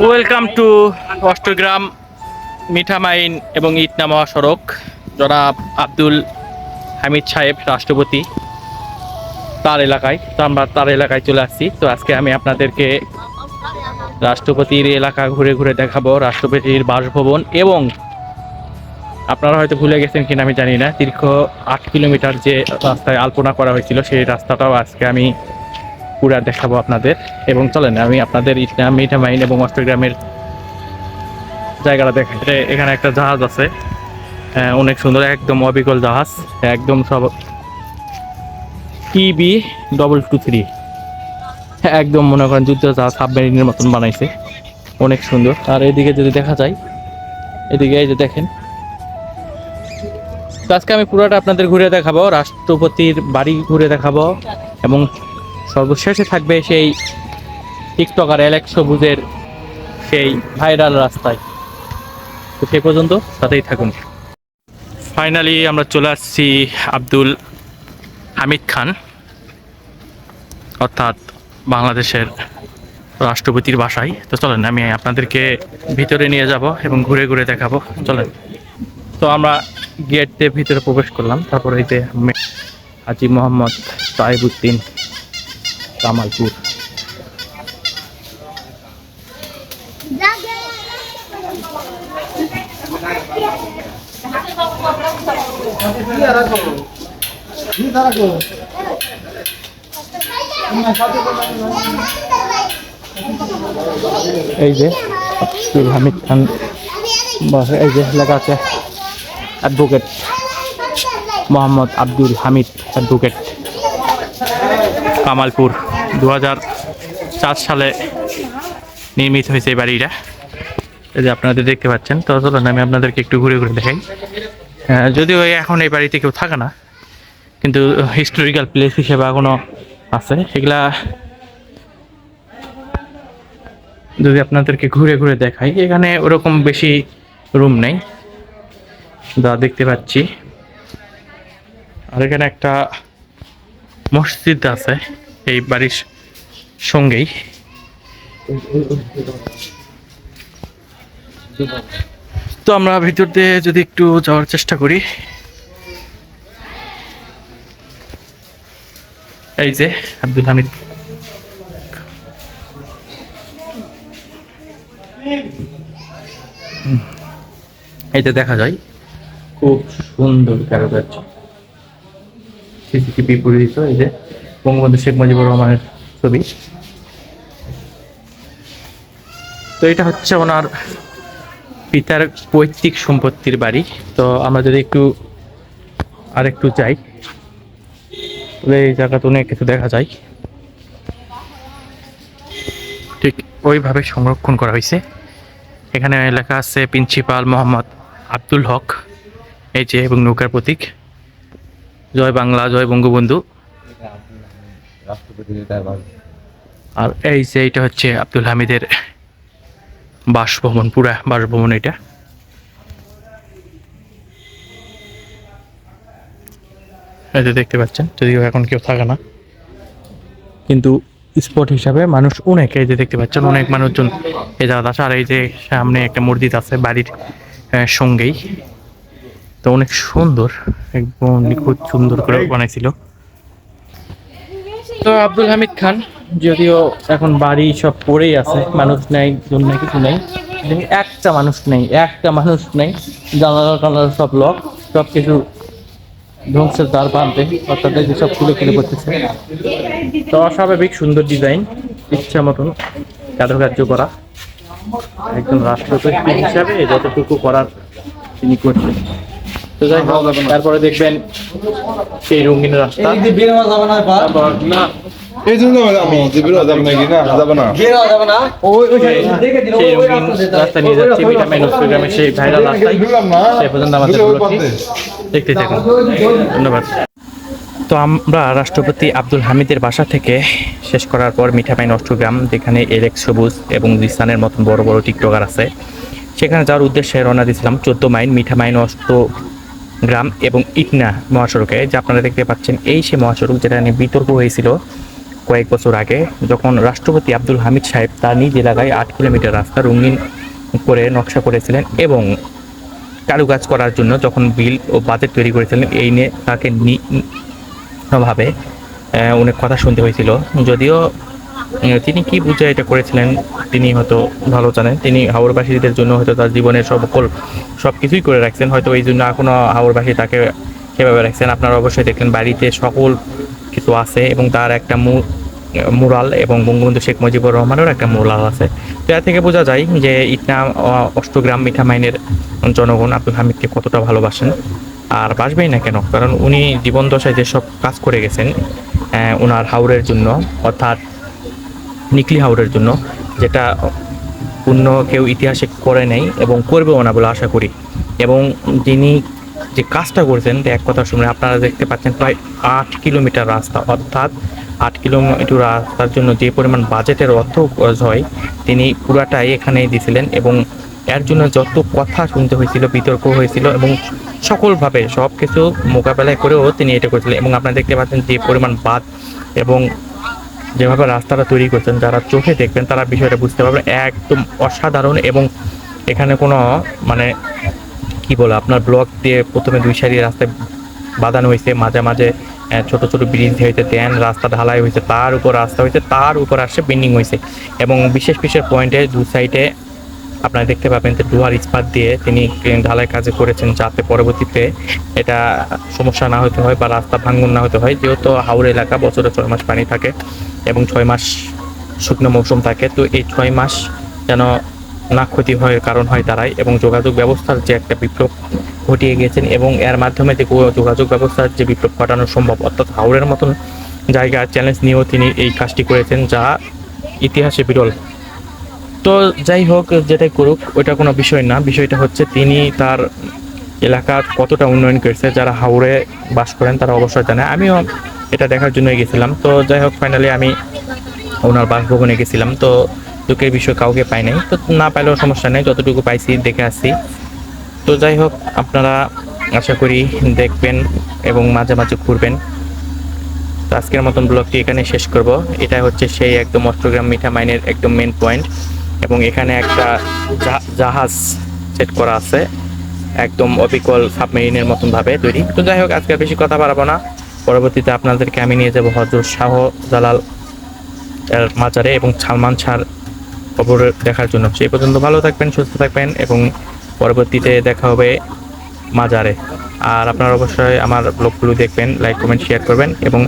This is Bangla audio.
ওয়েলকাম টু অষ্টগ্রাম মিঠামাইন এবং ইটনা মহাসড়ক জনাব আব্দুল হামিদ সাহেব, রাষ্ট্রপতি। তার এলাকায়, তো আমরা তার এলাকায় চলে আসছি। তো আজকে আমি আপনাদেরকে রাষ্ট্রপতির এলাকা ঘুরে ঘুরে দেখাবো, রাষ্ট্রপতির বাসভবন এবং আপনারা হয়তো ভুলে গেছেন কিনা আমি জানি না, দীর্ঘ আট কিলোমিটার যে রাস্তায় আলপনা করা হয়েছিল, সেই রাস্তাটাও আজকে আমি পুরা দেখাবো আপনাদের। এবং চলেন আমি আপনাদের ইটনা মিঠামাইন এবং অষ্টগ্রামের জায়গাটা দেখাই। এখানে একটা জাহাজ আছে। হ্যাঁ, অনেক সুন্দর একদম অবিকল জাহাজ। একদম সব ইবি ডবল টু থ্রি একদম মনে করেন যুদ্ধ জাহাজ সাবমেরিনের মতন বানাইছে। অনেক সুন্দর। আর এদিকে যদি দেখা যায় এদিকে এই যে দেখেন। আজকে আমি পুরোটা আপনাদের ঘুরে দেখাবো রাষ্ট্রপতির বাড়ি ঘুরে দেখাবো এবং সর্বশেষে থাকবে সেই টিকটকার অ্যালেক্স সবুজের সেই ভাইরাল রাস্তায়। তো সে পর্যন্ত সাথেই থাকুন। ফাইনালি আমরা চলে আসছি আব্দুল হামিদ খান, অর্থাৎ বাংলাদেশের রাষ্ট্রপতির বাসায়। তো চলেন, আমি আপনাদেরকে ভিতরে নিয়ে যাব এবং ঘুরে ঘুরে দেখাবো। চলেন। তো আমরা গেট দিয়ে ভিতরে প্রবেশ করলাম। তারপরে এই যে হাজি মোহাম্মদ সাহেবুদ্দিন কামালপুর। এই যে আব্দুল হামিদ খান। এই যে লেখা আছে অ্যাডভোকেট মোহাম্মদ আব্দুল হামিদ অ্যাডভোকেট কামালপুর। দু সালে নির্মিত হয়েছে এই বাড়িটা। এই যে আপনাদের দেখতে পাচ্ছেন, তো চলুন আমি আপনাদেরকে একটু ঘুরে ঘুরে দেখাই। যদিও এখন এই বাড়িতে কেউ থাকে না, কিন্তু হিস্টোরিক্যাল প্লেস হিসেবে এখনও আছে। সেগুলা যদি আপনাদেরকে ঘুরে ঘুরে দেখাই, এখানে ওরকম বেশি রুম নেই। যা দেখতে পাচ্ছি। আর এখানে একটা মসজিদ আছে। এই বাড়ির সঙ্গেই। তো আমরা ভিতর দিয়ে যদি একটু যাওয়ার চেষ্টা করি। এই যে আব্দুল হামিদ। যে দেখা যায়, খুব সুন্দর কারুকার্য। সিসিটিভি পরিচিত এই যে। বঙ্গবন্ধু শেখ মুজিবুর রহমানের ছবি। তো এটা হচ্ছে ওনার পিতার পৈতৃক সম্পত্তির বাড়ি। তো আমরা যদি একটু আর একটু যাই, তাহলে এই জায়গাতে অনেক কিছু দেখা যায়। ঠিক ওইভাবে সংরক্ষণ করা হয়েছে। এখানে লেখা আছে, প্রিন্সিপাল মোহাম্মদ আব্দুল হক এই যে এবং নৌকার প্রতীক। জয় বাংলা, জয় বঙ্গবন্ধু। আর এই যে এটা হচ্ছে আব্দুল হামিদের বাসভবন, পুরা বাসভবন এটা। যে দেখতে পাচ্ছেন, যদিও এখন কেউ থাকে না। কিন্তু স্পট হিসাবে মানুষ অনেক, এই যে দেখতে পাচ্ছেন, অনেক মানুষজন এই জায়গাতে আছে আর এই যে সামনে একটা মসজিদ আছে বাড়ির সঙ্গেই। তো অনেক সুন্দর, একদম নিখুঁত সুন্দর করে বানাইছিল। তো আব্দুল হামিদ খান, যদিও এখন বাড়ি সব পড়েই আছে, মানুষ নেই জন্য কিছু নেই। একটা মানুষ নেই, একটা মানুষ নেই জানালা টানালা সব লক সব কিছু ধ্বংসের দ্বার প্রান্তে অর্থাৎ এই সব খুলে খুলে পড়তেছে তো অস্বাভাবিক সুন্দর ডিজাইন ইচ্ছা মতন কারুকার্য করা। একদম রাষ্ট্রপতি হিসাবে যতটুকু করার তিনি করছেন। তো যাই হোক তারপরে দেখবেন সেই রঙিন রাস্তা। এই জন্য যাব না যাব না সেই রঙিন রাস্তা নিয়ে যাচ্ছি ভিটামিন গ্রামে সেই ভাইরাল রাস্তায়। সেই পর্যন্ত আমাদের দেখতে থাকুন। ধন্যবাদ। তো আমরা রাষ্ট্রপতি আব্দুল হামিদের বাসা থেকে শেষ করার পর মিঠামাইন অষ্টগ্রাম যেখানে এলেক্স সবুজ এবং জিসানের মতন বড় বড় টিকটকার আছে সেখানে যাওয়ার উদ্দেশ্যে রওনা দিয়েছিলাম চোদ্দ মাইল মিঠামাইন অষ্ট গ্রাম এবং ইটনা মহাসড়কে যা আপনারা দেখতে পাচ্ছেন এই সে মহাসড়ক যেটা নিয়ে বিতর্ক হয়েছিল কয়েক বছর আগে যখন রাষ্ট্রপতি আব্দুল হামিদ সাহেব তার নিজ এলাকায় আট কিলোমিটার রাস্তা রঙিন করে নকশা করেছিলেন এবং কারুকাজ করার জন্য যখন বিল ও বাজেট তৈরি করেছিলেন এই নিয়ে তাকে নি- ভাবে আহ, অনেক কথা শুনতে হয়েছিল। যদিও তিনি কি বুঝে এটা করেছিলেন? তিনি হয়তো ভালো জানেন। তিনি হাওড়বাসীদের জন্য হয়তো তার জীবনের সকল সব কিছুই করে রাখছেন। হয়তো এই জন্য এখনও হাওড়বাসী তাকে সেভাবে রাখছেন। আপনারা অবশ্যই দেখলেন বাড়িতে সকল কিছু আছে এবং তার একটা মূল মুরাল এবং বঙ্গবন্ধু শেখ মুজিবুর রহমানেরও একটা মুরাল আছে। তো এর থেকে বোঝা যায় যে ইটনা অষ্টগ্রাম মিঠা মাইনের জনগণ আব্দুল হামিদকে কতটা ভালোবাসেন আর বাসবেই না কেন? কারণ উনি জীবন দশায় যেসব কাজ করে গেছেন ওনার হাওড়ের জন্য, অর্থাৎ নিকলি হাওড়ের জন্য, যেটা অন্য কেউ ইতিহাসে করে নেই এবং করবেও না বলে আশা করি। এবং যিনি যে কাজটা করেছেন এক কথা শুনে আপনারা দেখতে পাচ্ছেন, প্রায় আট কিলোমিটার রাস্তা, অর্থাৎ আট কিলোমিটার রাস্তার জন্য যে পরিমাণ বাজেটের অর্থ খরচ হয়, তিনি পুরাটাই এখানেই দিয়েছিলেন এবং এর জন্য যত কথা শুনতে হয়েছিল, বিতর্ক হয়েছিল এবং সকলভাবে সব কিছু মোকাবেলা করেও তিনি এটা করেছিলেন। এবং আপনারা দেখতে পাচ্ছেন যে পরিমাণ বাদ এবং যেভাবে রাস্তাটা তৈরি করছেন, যারা চোখে দেখবেন তারা বিষয়টা বুঝতে পারবে একদম অসাধারণ এবং এখানে কোনো মানে কি বলে আপনার ব্লক দিয়ে প্রথমে দুই সারি রাস্তায় বাঁধানো হয়েছে, মাঝে মাঝে ছোটো ছোট ব্রিজ হয়েছে দেন রাস্তা ঢালাই হয়েছে, তার উপর রাস্তা হয়েছে, তার উপর আসছে বেন্ডিং হয়েছে। এবং বিশেষ বিশেষ পয়েন্টে দু সাইডে আপনারা দেখতে পাবেন যে ডুয়ার ইস্পাত দিয়ে তিনি ঢালাই কাজে করেছেন যাতে পরবর্তীতে এটা সমস্যা না হতে হয় বা রাস্তা ভাঙ্গন না হতে হয়। যেহেতু হাওড় এলাকা বছরে ছয় মাস পানি থাকে এবং ছয় মাস শুকনো মৌসুম থাকে, তো এই ছয় মাস যেন না ক্ষতি হয় কারণ হয় দাঁড়ায় এবং যোগাযোগ ব্যবস্থার যে একটা বিপ্লব ঘটিয়ে গিয়েছেন এবং এর মাধ্যমে যে যোগাযোগ ব্যবস্থার যে বিপ্লব ঘটানো সম্ভব, অর্থাৎ হাওড়ের মতন জায়গা চ্যালেঞ্জ নিয়েও তিনি এই কাজটি করেছেন যা ইতিহাসে বিরল। তো যাই হোক, যেটাই করুক, ওইটা কোনো বিষয় না। বিষয়টা হচ্ছে তিনি তার এলাকার কতটা উন্নয়ন করেছে, যারা হাওড়ে বাস করেন তারা অবশ্যই জানে। আমিও এটা দেখার জন্য গেছিলাম। তো যাই হোক ফাইনালি আমি ওনার বাসভবনে গেছিলাম। তো দুঃখের বিষয়, কাউকে পাই নাই। তো না পাইলেও সমস্যা নেই, যতটুকু পাইছি, দেখে আসছি। তো যাই হোক, আপনারা আশা করি দেখবেন এবং মাঝে মাঝে ঘুরবেন। তো আজকের মতন ব্লগটি এখানে শেষ করব। এটা হচ্ছে সেই একদম অষ্টগ্রাম মিঠা মাইনের একদম মেন পয়েন্ট এবং এখানে একটা জাহাজ সেট করা আছে, একদম অবিকল সাবমেরিনের মতন ভাবে তৈরি। তো যাই হোক, আজকে বেশি কথা বাড়াবো না। পরবর্তীতে আপনাদেরকে আমি নিয়ে যাব হজরত শাহ জালাল মাজারে এবং সালমান শাহর খবর দেখার জন্য। সেই পর্যন্ত ভালো থাকবেন, সুস্থ থাকবেন এবং পরবর্তীতে দেখা হবে মাজারে। আর আপনারা অবশ্যই আমার ব্লগগুলো দেখবেন লাইক কমেন্ট শেয়ার করবেন এবং